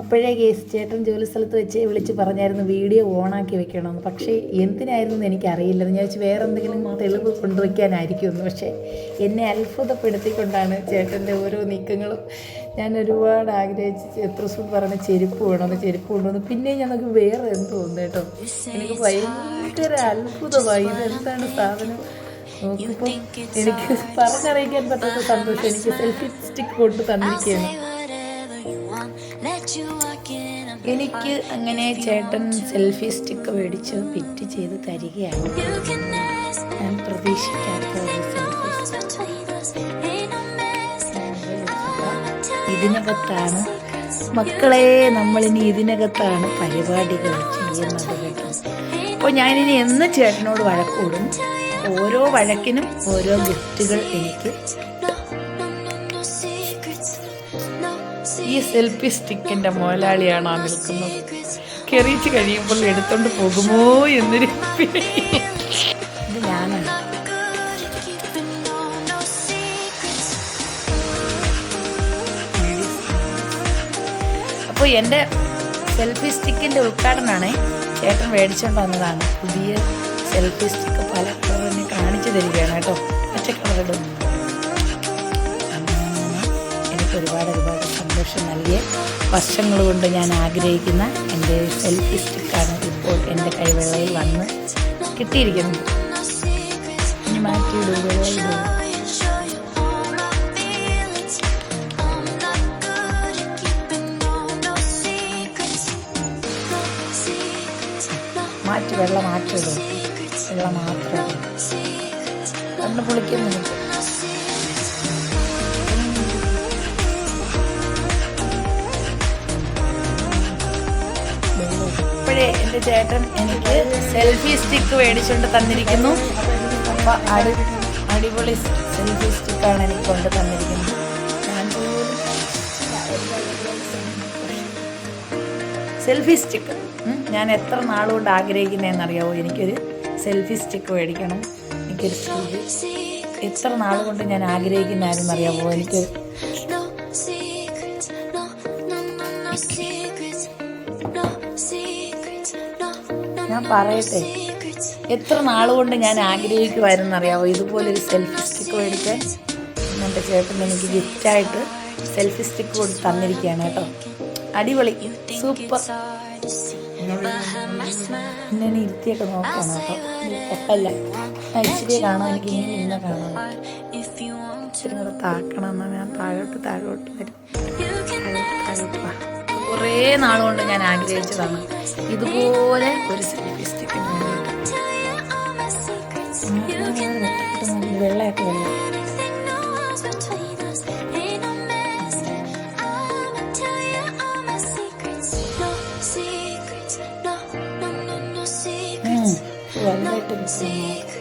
അപ്പോഴേ കേസ് ചേട്ടൻ ജോലി സ്ഥലത്ത് വെച്ച് വിളിച്ച് പറഞ്ഞായിരുന്നു വീഡിയോ ഓണാക്കി വെക്കണമെന്ന്. പക്ഷേ എന്തിനായിരുന്നു എനിക്കറിയില്ല. ഞാൻ വെച്ച് വേറെ എന്തെങ്കിലും തെളിവ് കൊണ്ടുവയ്ക്കാനായിരിക്കുമെന്ന്. പക്ഷേ എന്നെ അത്ഭുതപ്പെടുത്തിക്കൊണ്ടാണ് ചേട്ടന്റെ ഓരോ നീക്കങ്ങളും. ഞാൻ ഒരുപാട് ആഗ്രഹിച്ച് തൃശ്ശൂർ പറഞ്ഞ ചെരുപ്പ് വേണമെന്ന് ചെരുപ്പ് കൊണ്ടുവന്ന്. പിന്നെ ഞങ്ങൾക്ക് വേറെ എന്ത് തോന്നുന്നു കേട്ടോ. എനിക്ക് ഭയങ്കര അത്ഭുതമായി. ഇതെന്താണ് സാധനം? നോക്കിപ്പോൾ എനിക്ക് പറഞ്ഞറിയിക്കാൻ പറ്റാത്ത സന്തോഷം. എനിക്ക് സെൽഫി സ്റ്റിക്ക് കൊണ്ട് തന്നിരിക്കുകയാണ്. എനിക്ക് അങ്ങനെ ചേട്ടൻ സെൽഫി സ്റ്റിക്ക് മേടിച്ച് പിറ്റ് ചെയ്ത് തരികയാണ്. ഞാൻ പ്രതീക്ഷിക്കാത്ത ഒരു സെൽഫി ഇതിനകത്താണ് മക്കളെ നമ്മളിനി ഇതിനകത്താണ് പരിപാടികൾ ചെയ്യുന്നത് കേട്ടോ. അപ്പോൾ ഞാനിനി എന്ന് ചേട്ടനോട് വഴക്കൂടും ഓരോ വഴക്കിനും ഓരോ ഗിഫ്റ്റുകൾ എനിക്ക് ഈ സെൽഫി സ്റ്റിക്കിന്റെ മുതലാളിയാണ് ആ നിൽക്കുന്നത്. കെറിച്ച് കഴിയുമ്പോൾ എടുത്തോണ്ട് പോകുമോ എന്നൊരു. ഇത് ഞാനാണ് അപ്പോൾ എന്റെ സെൽഫി സ്റ്റിക്കിന്റെ ഉദ്ഘാടനമാണ് ചേട്ടൻ മേടിച്ചുകൊണ്ട് വന്നതാണ്. പുതിയ സെൽഫി സ്റ്റിക്ക് പല കളറിനെ കാണിച്ചു തരികയാണ് കേട്ടോ. പച്ച കളറിടും എനിക്ക് ഒരുപാട് ഒരുപാട് സന്തോഷം നൽകിയ വർഷങ്ങൾ കൊണ്ട് ഞാൻ ആഗ്രഹിക്കുന്ന എന്റെ സെൽഫി സ്റ്റിക്കാണ് ഇപ്പോൾ എന്റെ കൈവെള്ളയിൽ വന്ന് കിട്ടിയിരിക്കുന്നത്. ഇനി മാറ്റിയിടൂ വെള്ളയിടൂ മാറ്റി വെള്ളം മാറ്റിയിടും വെള്ളം മാത്രം കണ്ണ് പൊളിക്കുന്നുണ്ട്. ഇപ്പോഴേ എന്റെ ചേട്ടൻ എനിക്ക് സെൽഫി സ്റ്റിക്ക് മേടിച്ചുകൊണ്ട് തന്നിരിക്കുന്നു. അപ്പം അടി അടിപൊളി സെൽഫി സ്റ്റിക്കാണ് എനിക്ക് കൊണ്ട് തന്നിരിക്കുന്നത്. Selfie stick. ഞാൻ എത്ര നാളുകൊണ്ട് ആഗ്രഹിക്കുന്നതെന്നറിയാവോ? എനിക്കൊരു സെൽഫി സ്റ്റിക്ക് മേടിക്കണം. എനിക്കൊരു എത്ര നാളുകൊണ്ട് ഞാൻ ആഗ്രഹിക്കുന്നതായിരുന്നറിയാവോ എനിക്കൊരു ഞാൻ പറയട്ടെ. എത്ര നാളുകൊണ്ട് ഞാൻ ആഗ്രഹിക്കുമായിരുന്നു അറിയാമോ ഇതുപോലൊരു സെൽഫി സ്റ്റിക്ക് മേടിക്കാൻ എന്റെ ചേട്ടൻ എനിക്ക് ഗിഫ്റ്റായിട്ട് സെൽഫി സ്റ്റിക്ക് കൊടുത്ത് തന്നിരിക്കുകയാണ് കേട്ടോ. അടിപൊളി. സൂപ്പർ എന്നെ ഇരുത്തിയൊക്കെ നോക്കണം കേട്ടോ. പൊട്ടല്ല ഇച്ചിരി കാണാം. എനിക്ക് ഇങ്ങനെ ഇന്ന കാണാം. ഇച്ചിരി ഞാൻ താഴോട്ട് താഴോട്ട് വരും. താഴോട്ട് കുറേ നാളുകൊണ്ട് ഞാൻ ആഗ്രഹിച്ചതാണ്. ഇതുപോലെ ഒരു സെൽഫി സ്റ്റിക്ക് വെള്ളമായിട്ട് വെള്ളം വലുതായിട്ട്.